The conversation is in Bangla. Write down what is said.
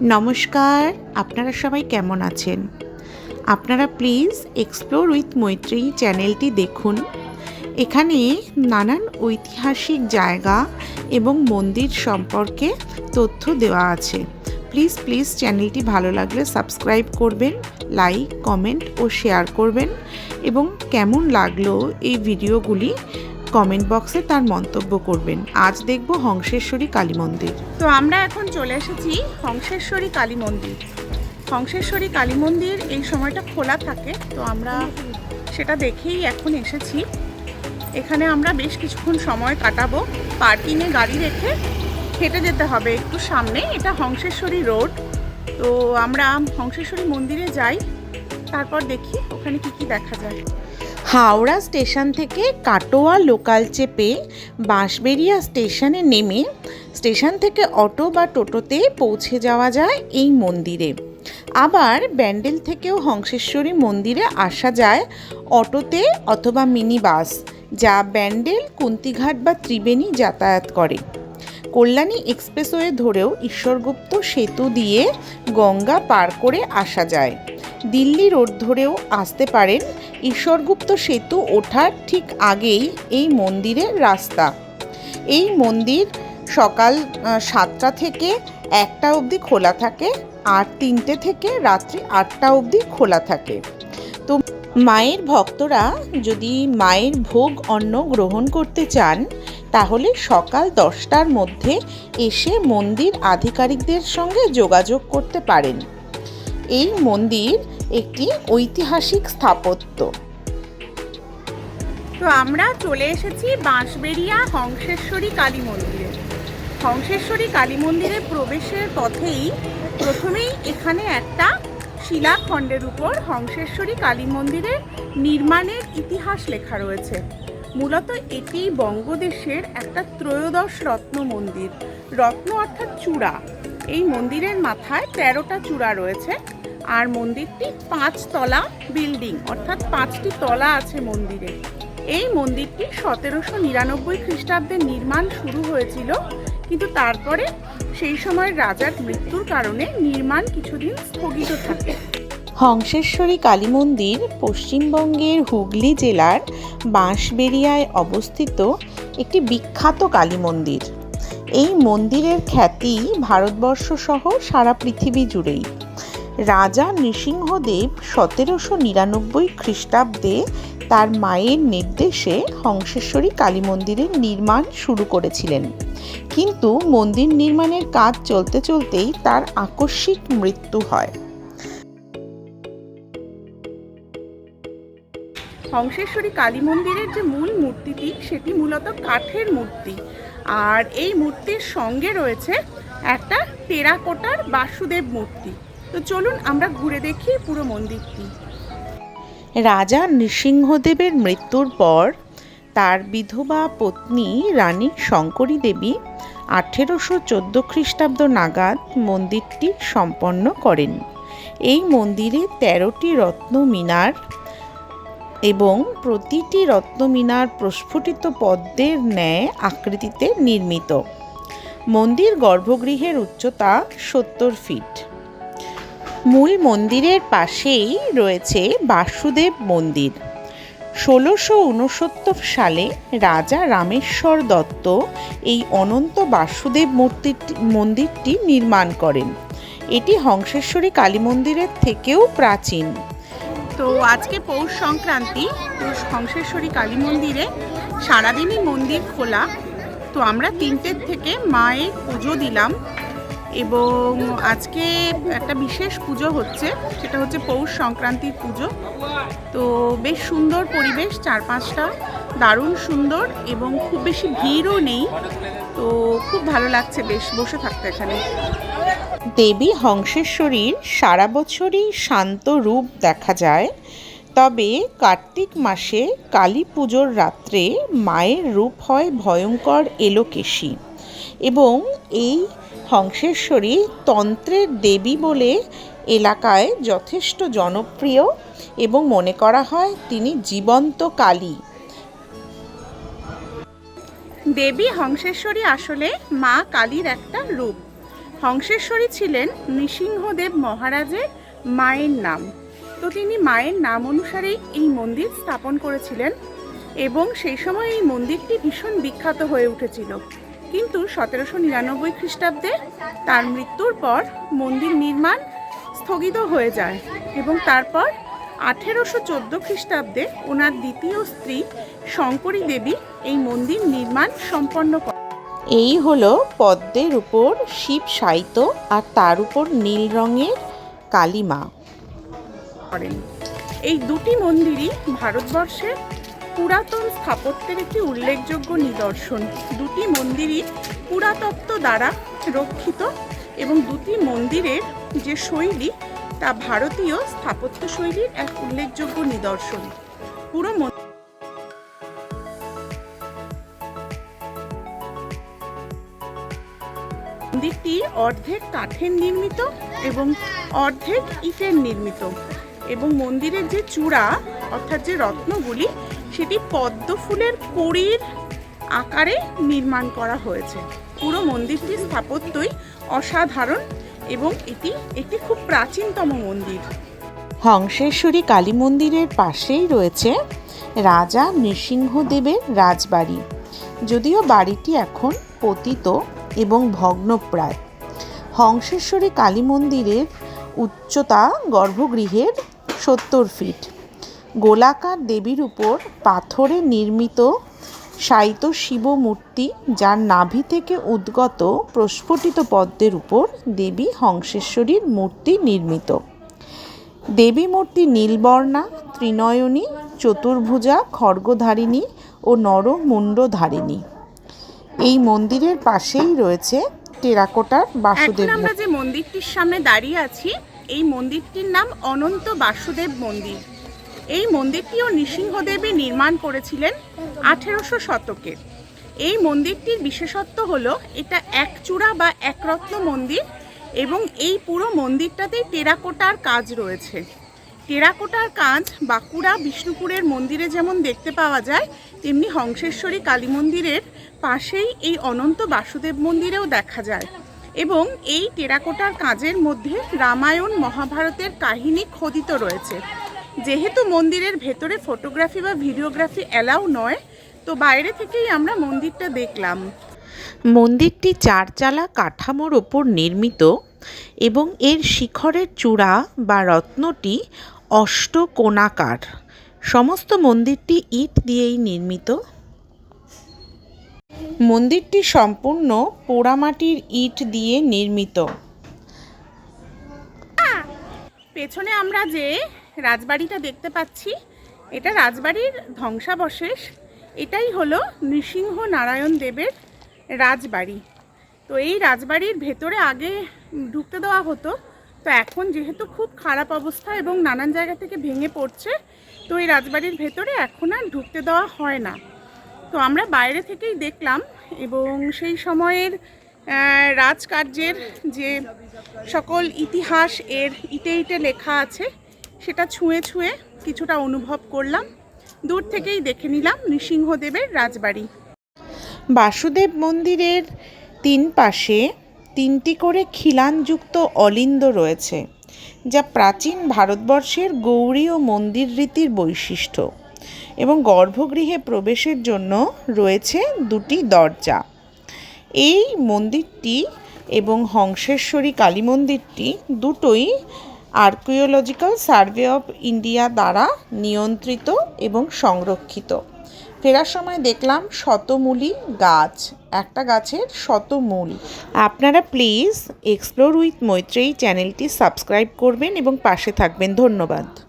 নমস্কার, আপনারা সবাই কেমন আছেন? আপনারা প্লিজ এক্সপ্লোর উইথ মৈত্রী চ্যানেলটি দেখুন। এখানে নানান ঐতিহাসিক জায়গা এবং মন্দির সম্পর্কে তথ্য দেওয়া আছে। প্লিজ প্লিজ চ্যানেলটি ভালো লাগলে সাবস্ক্রাইব করবেন, লাইক, কমেন্ট ও শেয়ার করবেন এবং কেমন লাগল এই ভিডিওগুলি কমেন্ট বক্সে তার মন্তব্য করবেন। আজ দেখব হংসেশ্বরী কালী মন্দির। তো আমরা এখন চলে এসেছি হংসেশ্বরী কালী মন্দির। হংসেশ্বরী কালী মন্দির এই সময়টা খোলা থাকে, তো আমরা সেটা দেখেই এখন এসেছি। এখানে আমরা বেশ কিছুক্ষণ সময় কাটাবো। পার্কিংয়ে গাড়ি রেখে হেঁটে যেতে হবে একটু সামনে, এটা হংসেশ্বরী রোড। তো আমরা হংসেশ্বরী মন্দিরে যাই, তারপর দেখি ওখানে কি কি দেখা যায়। হাওড়া স্টেশন থেকে কাটোয়া লোকাল চেপে বাঁশবেরিয়া স্টেশনে নেমে স্টেশন থেকে অটো বা টোটোতে পৌঁছে যাওয়া যায় এই মন্দিরে। আবার ব্যান্ডেল থেকেও হংসেশ্বরী মন্দিরে আসা যায় অটোতে অথবা মিনি বাস যা ব্যান্ডেল, কুন্তিঘাট বা ত্রিবেণী যাতায়াত করে। কল্যাণী এক্সপ্রেসওয়ে ধরেও ঈশ্বরগুপ্ত সেতু দিয়ে গঙ্গা পার করে আসা যায়। দিল্লি রোড ধরেও আসতে পারেন ঈশ্বরগুপ্ত সেতু ওঠার ঠিক আগেই এই মন্দিরের রাস্তা। এই মন্দির সকাল সাতটা থেকে একটা অবধি খোলা থাকে আর তিনটে থেকে রাত্রি আটটা অবধি খোলা থাকে। তো মায়ের ভক্তরা যদি মায়ের ভোগ অন্ন গ্রহণ করতে চান, তাহলে সকাল দশটার মধ্যে এসে মন্দির আধিকারিকদের সঙ্গে যোগাযোগ করতে পারেন। এই মন্দির একটি ঐতিহাসিক স্থাপত্য। তো আমরা চলে এসেছি বাঁশবেড়িয়া হংসেশ্বরী কালী মন্দিরে। হংসেশ্বরী কালী মন্দিরে প্রবেশের পথেই প্রথমেই এখানে একটা শিলাখণ্ডের উপর হংসেশ্বরী কালী মন্দিরের নির্মাণের ইতিহাস লেখা রয়েছে। মূলত এটি বঙ্গদেশের একটা ত্রয়োদশ রত্ন মন্দির। রত্ন অর্থাৎ চূড়া। এই মন্দিরের মাথায় তেরোটা চূড়া রয়েছে। আর মন্দিরটি পাঁচতলা বিল্ডিং, অর্থাৎ পাঁচটি তলা আছে মন্দিরে। এই মন্দিরটি সতেরোশো নিরানব্বই খ্রিস্টাব্দে নির্মাণ শুরু হয়েছিল, কিন্তু তারপরে সেই সময় রাজার মৃত্যুর কারণে নির্মাণ কিছুদিন স্থগিত থাকে। হংসেশ্বরী কালী মন্দির পশ্চিমবঙ্গের হুগলি জেলার বাঁশবেরিয়ায় অবস্থিত একটি বিখ্যাত কালী মন্দির। এই মন্দিরের খ্যাতি ভারতবর্ষ সহ সারা পৃথিবী জুড়েই। রাজা নৃসিংহদেব সতেরোশো নিরানব্বই খ্রিস্টাব্দে তার মায়ের নির্দেশে হংসেশ্বরী কালী মন্দিরের নির্মাণ শুরু করেছিলেন। কিন্তু মন্দির নির্মাণের কাজ চলতে চলতেই তার আকস্মিক মৃত্যু হয়। হংসেশ্বরী কালী মন্দিরের যে মূল মূর্তিটি, সেটি মূলত কাঠের মূর্তি। আর এই মূর্তির সঙ্গে রয়েছে একটা টেরাকোটার বাসুদেব মূর্তি। তো চলুন আমরা ঘুরে দেখি পুরো মন্দিরটি। রাজা নৃসিংহদেবের মৃত্যুর পর তার বিধবা পত্নী রানী শঙ্করী দেবী আঠেরোশো চোদ্দ খ্রিস্টাব্দ নাগাদ মন্দিরটি সম্পন্ন করেন। এই মন্দিরে তেরোটি রত্ন মিনার এবং প্রতিটি রত্ন মিনার প্রস্ফুটিত পদ্মের ন্যায় আকৃতিতে নির্মিত। মন্দির গর্ভগৃহের উচ্চতা সত্তর ফিট। মূল মন্দিরের পাশেই রয়েছে বাসুদেব মন্দির। ষোলোশো উনসত্তর সালে রাজা রামেশ্বর দত্ত এই অনন্ত বাসুদেব মূর্তিটি, মন্দিরটি নির্মাণ করেন। এটি হংসেশ্বরী কালী মন্দিরের থেকেও প্রাচীন। তো আজকে পৌষ সংক্রান্তি তো হংসেশ্বরী কালী মন্দিরে সারাদিনই মন্দির খোলা। তো আমরা তিনটের থেকে মায়ের পুজো দিলাম। এবং আজকে একটা বিশেষ পুজো হচ্ছে, সেটা হচ্ছে পৌষ সংক্রান্তির পুজো। তো বেশ সুন্দর পরিবেশ চার পাঁচটা দারুণ সুন্দর এবং খুব বেশি ভিড়ও নেই। তো খুব ভালো লাগছে বেশ, বসে থাকতে এখানে। দেবী হংসেশ্বরীর সারা বছরই শান্ত রূপ দেখা যায়, তবে কার্তিক মাসে কালী পুজোর রাত্রে মায়ের রূপ হয় ভয়ঙ্কর এলোকেশী। এবং এই হংসেশ্বরী তন্ত্রের দেবী বলে এলাকায় যথেষ্ট জনপ্রিয় এবং মনে করা হয় তিনি জীবন্ত কালী। দেবী হংসেশ্বরী আসলে মা কালীর একটা রূপ। হংসেশ্বরী ছিলেন নৃসিংহদেব মহারাজের মায়ের নাম। তো তিনি মায়ের নাম অনুসারেই এই মন্দির স্থাপন করেছিলেন এবং সেই সময় এই মন্দিরটি ভীষণ বিখ্যাত হয়ে উঠেছিল। কিন্তু সতেরোশো নিরানব্বই খ্রিস্টাব্দে তার মৃত্যুর পর মন্দির নির্মাণ স্থগিত হয়ে যায় এবং তারপর আঠেরোশো চোদ্দ খ্রিস্টাব্দে ওনার দ্বিতীয় স্ত্রী শঙ্করী দেবী এই মন্দির নির্মাণ সম্পন্ন করে এই হলো পদ্মের উপর শিব সাইত আর তার উপর নীল রঙের কালিমা। করেন। এই দুটি মন্দিরই ভারতবর্ষের পুরাতন স্থাপত্যের একটি উল্লেখযোগ্য নিদর্শন। দুটি মন্দিরই পুরাতত্ত্ব দ্বারা রক্ষিত এবং দুটি মন্দিরের যে শৈলী, তা ভারতীয় স্থাপত্য শৈলীর এক উল্লেখযোগ্য নিদর্শন। পুরো মন- মন্দিরটি অর্ধেক কাঠের নির্মিত এবং অর্ধেক ইটের নির্মিত এবং মন্দিরের যে চূড়া, অর্থাৎ যে রত্নগুলি সেটি পদ্ম ফুলের কড়ির আকারে নির্মাণ করা হয়েছে। পুরো মন্দিরটির স্থাপত্যই অসাধারণ এবং এটি একটি খুব প্রাচীনতম মন্দির। হংসেশ্বরী কালী মন্দিরের পাশেই রয়েছে রাজা নৃসিংহদেবের রাজবাড়ি। যদিও বাড়িটি এখন পতিত এবং ভগ্নপ্রায়। হংসেশ্বরী কালী মন্দিরের উচ্চতা গর্ভগৃহের সত্তর ফিট। গোলাকার দেবীর উপর পাথরে নির্মিত শায়িত শিব মূর্তি যার নাভি থেকে উদ্গত প্রস্ফুটিত পদ্মের উপর দেবী হংসেশ্বরীর মূর্তি নির্মিত। দেবী মূর্তি নীলবর্ণা ত্রিনয়নী চতুর্ভুজা খড়গধারিণী ও নরমুণ্ডধারিণী। এই মন্দিরের পাশেই রয়েছে টেরাকোটার বাসুদেব আমরা যে মন্দিরটির সামনে দাঁড়িয়ে আছি এই মন্দিরটির নাম অনন্ত বাসুদেব মন্দির। এই মন্দিরটিও নৃসিংহদেবী নির্মাণ করেছিলেন আঠেরোশো শতকে। এই মন্দিরটির বিশেষত্ব হলো, এটা এক চূড়া বা একরত্ন মন্দির এবং এই পুরো মন্দিরটাতেই টেরাকোটার কাজ রয়েছে। টেরাকোটার কাজ বাঁকুড়া বিষ্ণুপুরের মন্দিরে যেমন দেখতে পাওয়া যায়, তেমনি হংসেশ্বরী কালী মন্দিরের পাশেই এই অনন্ত বাসুদেব মন্দিরেও দেখা যায় এবং এই টেরাকোটার কাজের মধ্যে রামায়ণ, মহাভারতের কাহিনী খোদিত রয়েছে। যেহেতু মন্দিরের ভেতরে ফটোগ্রাফি বা ভিডিওগ্রাফি অ্যালাউ নয় তো বাইরে থেকেই আমরা মন্দিরটা দেখলাম। মন্দিরটি চারচালা কাঠামোর ওপর নির্মিত এবং এর শিখরের চূড়া বা রত্নটি অষ্টকোণাকার। সমস্ত মন্দিরটি ইট দিয়েই নির্মিত। মন্দিরটি সম্পূর্ণ পোড়ামাটির ইট দিয়ে নির্মিত। পেছনে আমরা যে রাজবাড়িটা দেখতে পাচ্ছি। এটা রাজবাড়ির ধ্বংসাবশেষ। এটাই হলো নৃসিংহ নারায়ণ দেবের রাজবাড়ি। তো এই রাজবাড়ির ভেতরে আগে ঢুকতে দেওয়া হতো। তো এখন যেহেতু খুব খারাপ অবস্থা এবং নানান জায়গা থেকে ভেঙে পড়ছে, তো এই রাজবাড়ির ভেতরে এখন আর ঢুকতে দেওয়া হয় না। তো আমরা বাইরে থেকেই দেখলাম এবং সেই সময়ের রাজকার্যের যে সকল ইতিহাস এর ইটে ইটে লেখা আছে সেটা ছুঁয়ে ছুঁয়ে কিছুটা অনুভব করলাম। দূর থেকেই দেখে নিলাম নৃসিংহদেবের রাজবাড়ি। বাসুদেব মন্দিরের তিন পাশে তিনটি করে খিলানযুক্ত অলিন্দ রয়েছে, যা প্রাচীন ভারতবর্ষের গৌড়ীয় মন্দির রীতির বৈশিষ্ট্য এবং গর্ভগৃহে প্রবেশের জন্য রয়েছে দুটি দরজা। এই মন্দিরটি এবং হংসেশ্বরী কালী মন্দিরটি দুটোই আর্কিওলজিক্যাল সার্ভে অফ ইন্ডিয়া দ্বারা নিয়ন্ত্রিত এবং সংরক্ষিত। ফেরার সময় দেখলাম শতমূলী গাছ, একটা গাছের শতমূল। আপনারা প্লিজ এক্সপ্লোর উইথ মৈত্রেয়ী চ্যানেলটি সাবস্ক্রাইব করবেন এবং পাশে থাকবেন। ধন্যবাদ।